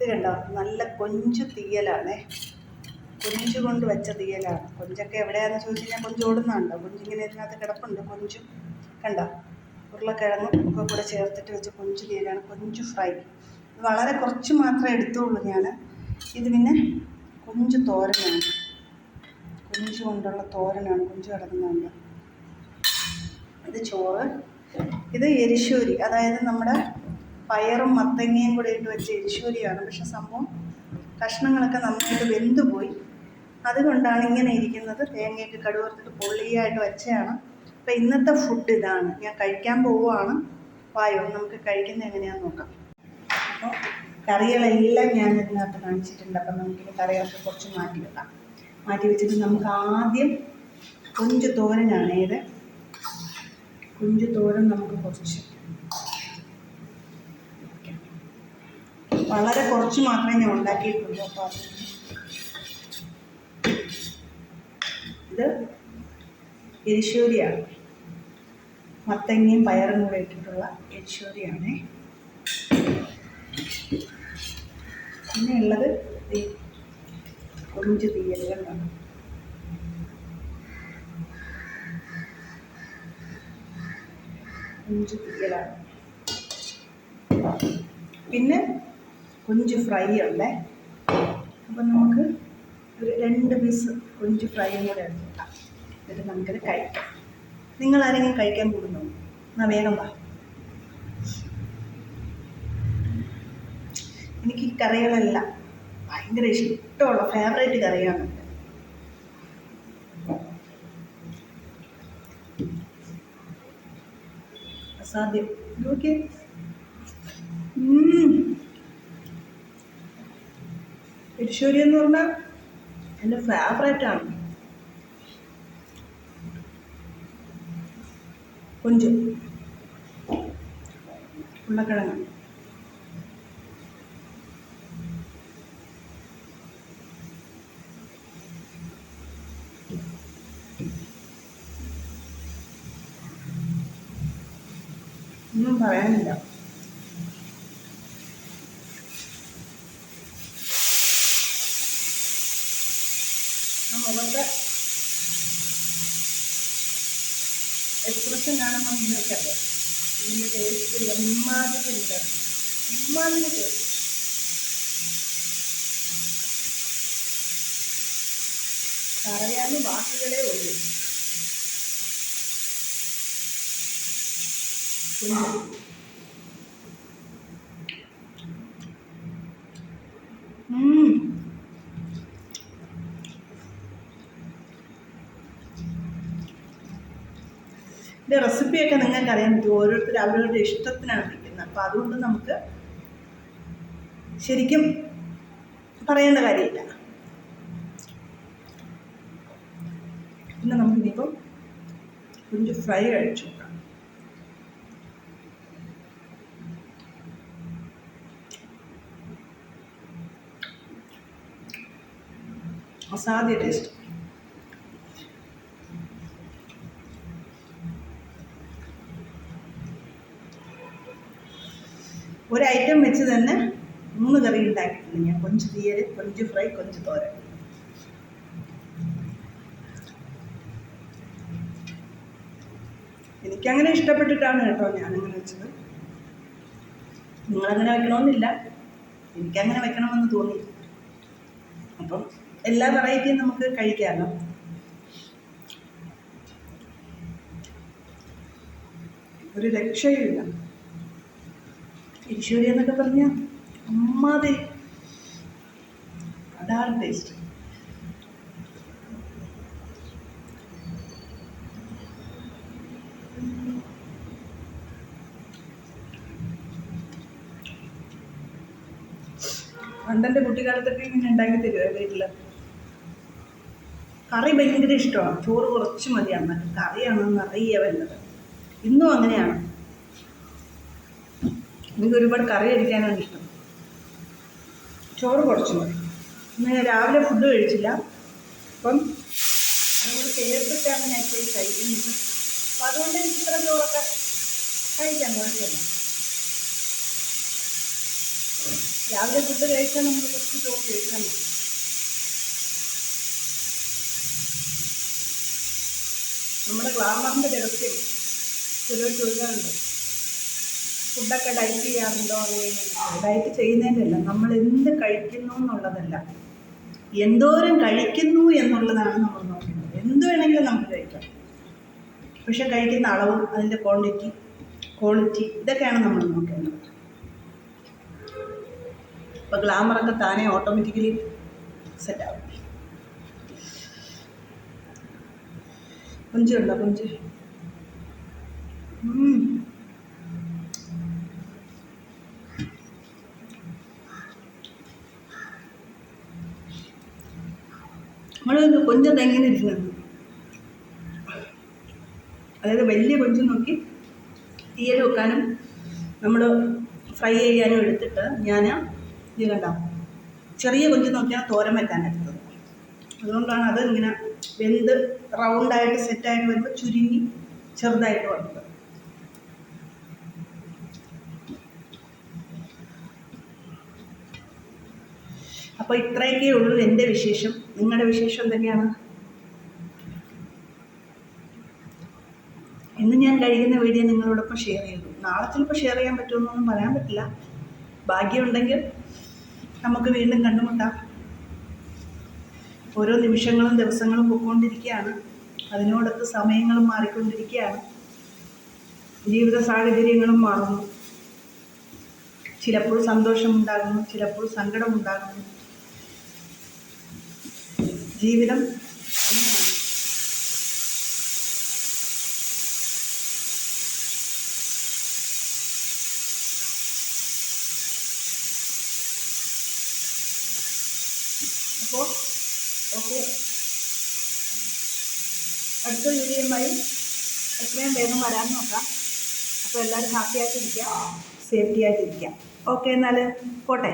ഇത് കണ്ടോ നല്ല കൊഞ്ചു തീയലാണേ. കൊഞ്ചു കൊണ്ട് വെച്ച തീയലാണ്. കൊഞ്ചൊക്കെ എവിടെയാണെന്ന് ചോദിച്ചു കഴിഞ്ഞാൽ കൊഞ്ച് ഓടുന്നുണ്ടോ കൊഞ്ചിങ്ങനെ ഇതിനകത്ത് കിടപ്പുണ്ട്. കൊഞ്ചും കണ്ടോ? ഉരുളക്കിഴങ്ങും ഒക്കെ കൂടെ ചേർത്തിട്ട് വെച്ച കൊഞ്ചു തീയലാണ്. കൊഞ്ചു ഫ്രൈ. വളരെ കുറച്ച് മാത്രമേ എടുത്തുള്ളൂ ഞാൻ ഇത് പിന്നെ കൊഞ്ചു തോരനാണ്. കൊഞ്ചു കൊണ്ടുള്ള തോരനാണ്. കൊഞ്ചു കിടക്കുന്നുണ്ട് ഇത് ചോറ്. ഇത് എരിശ്ശൂരി. അതായത് നമ്മുടെ പയറും മത്തങ്ങയും കൂടെ ഇട്ട് വെച്ച എരിശ്ശൂരിയാണ് പക്ഷെ സംഭവം കഷ്ണങ്ങളൊക്കെ നന്നായിട്ട് വെന്തുപോയി അതുകൊണ്ടാണ് ഇങ്ങനെ ഇരിക്കുന്നത്. തേങ്ങയൊക്കെ കടുവർത്തിട്ട് പൊള്ളിയായിട്ട് വെച്ചതാണ്. അപ്പം ഇന്നത്തെ ഫുഡ് ഇതാണ്. ഞാൻ കഴിക്കാൻ പോവുകയാണ്. വായോ നമുക്ക് കഴിക്കുന്നത് എങ്ങനെയാണെന്ന് നോക്കാം. അപ്പോൾ കറികളെല്ലാം ഞാൻ ഇതിനകത്ത് കാണിച്ചിട്ടുണ്ട്. അപ്പം നമുക്കിത് കറികളൊക്കെ കുറച്ച് മാറ്റി വെക്കാം. മാറ്റി വെച്ചിട്ട് നമുക്ക് ആദ്യം കുഞ്ചു തോരനാണ് ഏത് കുഞ്ചു തോരൻ നമുക്ക് കുറച്ച് വളരെ കുറച്ച് മാത്രമേ ഞാൻ ഉണ്ടാക്കിയിട്ടുള്ളൂ അപ്പോൾ അത് ഇത് എരിശൂരിയാണ് മത്തങ്ങയും പയറും കൂടെ ഇട്ടിട്ടുള്ള എരിശൂരിയാണേ പിന്നെ ഉള്ളത് ഈ കൊഞ്ച് തീയലുകളാണ് കൊഞ്ച് തീയലാണ്. പിന്നെ കൊഞ്ച് ഫ്രൈ ഉണ്ടേ. അപ്പം നമുക്ക് ഒരു രണ്ട് പീസ് കൊഞ്ച് ഫ്രൈയും കൂടെ എടുക്കാം എന്നിട്ട് നമുക്കിത് കഴിക്കാം. നിങ്ങൾ ആരെങ്കിലും കഴിക്കാൻ കൂടുന്നു? എന്നാ വേഗം വാ. എനിക്ക് ഈ കറികളെല്ലാം ഭയങ്കര ഇഷ്ടമുള്ള ഫേവറേറ്റ് കറിയാണ്. അസാധ്യം. നോക്കിയേ. എരിശ്ശേരി എന്ന് പറഞ്ഞാൽ എന്റെ ഫേവറേറ്റ് ആണ്. കൊഞ്ച്. ഉരുളക്കിഴങ്ങ്. ഒന്നും പറയാനില്ല. മുഖത്തെ എക്സ്പ്രഷൻ കാണുമ്പോൾ നിങ്ങൾക്കറിയാം ഇതിന്റെ ടേസ്റ്റ് എമ്മാതിരി ഉണ്ട്. എമ്മാതിരി ടേസ്റ്റ് പറയാൻ വാക്കുകളേ ഉള്ളൂ കുഞ്ഞ്. ഉം. ഇതിന്റെ റെസിപ്പിയൊക്കെ നിങ്ങൾക്ക് അറിയാൻ പറ്റും. ഓരോരുത്തർ അവരവരുടെ ഇഷ്ടത്തിനാണ് വയ്ക്കുന്നത് അപ്പോൾ അതുകൊണ്ട് നമുക്ക് ശരിക്കും പറയേണ്ട കാര്യമില്ല. പിന്നെ നമുക്കിനിയിപ്പം കൊഞ്ച് ഫ്രൈ കഴിച്ചു അസാധ്യ ടേസ്റ്റ് ഒരു ഐറ്റം വെച്ച് തന്നെ മൂന്ന് കറി ഉണ്ടാക്കിയിട്ടുണ്ട്. ഞാൻ കൊഞ്ച് തീയൽ കൊഞ്ച് ഫ്രൈ കൊഞ്ച് തോരൻ. എനിക്കങ്ങനെ ഇഷ്ടപ്പെട്ടിട്ടാണ് കേട്ടോ ഞാനങ്ങനെ വെച്ചത്. നിങ്ങളങ്ങനെ വെക്കണമെന്നില്ല എനിക്കങ്ങനെ വെക്കണമെന്ന് തോന്നി. അപ്പം എല്ലാ വെറൈറ്റിയും നമുക്ക് കഴിക്കാമല്ലോ ഒരു രക്ഷയുമില്ല. ഈശ്വരി എന്നൊക്കെ പറഞ്ഞ അമ്മാതെ അതാണ് ടേസ്റ്റ് കുട്ടിക്കാലത്തൊക്കെ ഇങ്ങനെ ഉണ്ടാക്കി തരുമോ വീട്ടിൽ കറി ഭയങ്കര ഇഷ്ടമാണ് ചോറ് കുറച്ച് മതിയാണ് കറിയാണ് നിറയെ വരുന്നത് ഇന്നും അങ്ങനെയാണ്. എനിക്ക് ഒരുപാട് കറി കഴിക്കാനാണ് ഇഷ്ടം. ചോറ് കുറച്ച് മതി. ഇന്ന് രാവിലെ ഫുഡ് കഴിച്ചില്ല. അപ്പം അതുകൊണ്ട് ചേർത്തിട്ടാണ് ഞാൻ ഇപ്പോൾ കഴിക്കുന്നത്. അപ്പം അതുകൊണ്ട് എനിക്ക് ഇത്ര ചോറൊക്കെ കഴിക്കാൻ കുഴപ്പമില്ല രാവിലെ ഫുഡ് കഴിച്ചാൽ നമ്മൾ കുറച്ച് ചോറ് കഴിക്കാൻ പറ്റും. നമ്മുടെ ഗ്ലാമറിന്റെ രഹസ്യം ചിലർ ചോദിക്കാറുണ്ട്. ഫുഡൊക്കെ ഡയറ്റ് ചെയ്യാറുണ്ടോ ഡയറ്റ് ചെയ്യുന്നതിന്റെ നമ്മൾ എന്ത് കഴിക്കുന്നു എന്നുള്ളതല്ല. എന്തോരം കഴിക്കുന്നു എന്നുള്ളതാണ് നമ്മൾ നോക്കുന്നത്. എന്ത് വേണമെങ്കിലും നമുക്ക് കഴിക്കാം. പക്ഷെ കഴിക്കുന്ന അളവും അതിന്റെ ക്വാണ്ടിറ്റി ക്വാളിറ്റി ഇതൊക്കെയാണ് നമ്മൾ നോക്കേണ്ടത് അപ്പോൾ ഗ്ലാമറൊക്കെ താനേ ഓട്ടോമാറ്റിക്കലി സെറ്റാവും കൊഞ്ചുണ്ടോ കൊഞ്ച് നമ്മൾ കൊഞ്ചത് എങ്ങനെ ഇരിക്കുന്നത് അതായത് വലിയ കൊഞ്ച് നോക്കി തീയൽ വെക്കാനും നമ്മൾ ഫ്രൈ ചെയ്യാനും എടുത്തിട്ട് ഞാൻ ഇത് കണ്ട ചെറിയ കൊഞ്ച് നോക്കിയാണ് തോരൻ വയ്ക്കാൻ എടുത്തത്. അതുകൊണ്ടാണ് അത് ഇങ്ങനെ വെന്ത് റൗണ്ടായിട്ട് സെറ്റായിട്ട് വരുമ്പോൾ ചുരുങ്ങി ചെറുതായിട്ട് വന്നത്. അപ്പോൾ ഇത്രയൊക്കെ ഉള്ളൂ എന്റെ വിശേഷം. നിങ്ങളുടെ വിശേഷം തന്നെയാണ് ഇന്ന് ഞാൻ കഴിയുന്ന വീഡിയോ നിങ്ങളോടൊപ്പം ഷെയർ ചെയ്തു നാളെ ചിലപ്പോൾ ഷെയർ ചെയ്യാൻ പറ്റുമെന്നൊന്നും പറയാൻ പറ്റില്ല. ഭാഗ്യമുണ്ടെങ്കിൽ നമുക്ക് വീണ്ടും കണ്ടുമുട്ടാം. ഓരോ നിമിഷങ്ങളും ദിവസങ്ങളും പൊയ്ക്കൊണ്ടിരിക്കുകയാണ് അതിനോടൊത്ത് സമയങ്ങളും മാറിക്കൊണ്ടിരിക്കുകയാണ്. ജീവിത സാഹചര്യങ്ങളും മാറുന്നു. ചിലപ്പോൾ സന്തോഷമുണ്ടാകുന്നു ചിലപ്പോൾ സങ്കടമുണ്ടാകുന്നു. ജീവിതം അങ്ങനെയാണ് അപ്പോൾ ഓക്കെ. അടുത്ത വീഡിയോയുമായി എത്രയും വേഗം വരാൻ നോക്കാം. അപ്പോൾ എല്ലാവരും ഹാപ്പി ആയിട്ടിരിക്കുക സേഫ്റ്റി ആയിട്ടിരിക്കുക ഓക്കെ എന്നാൽ പോട്ടെ.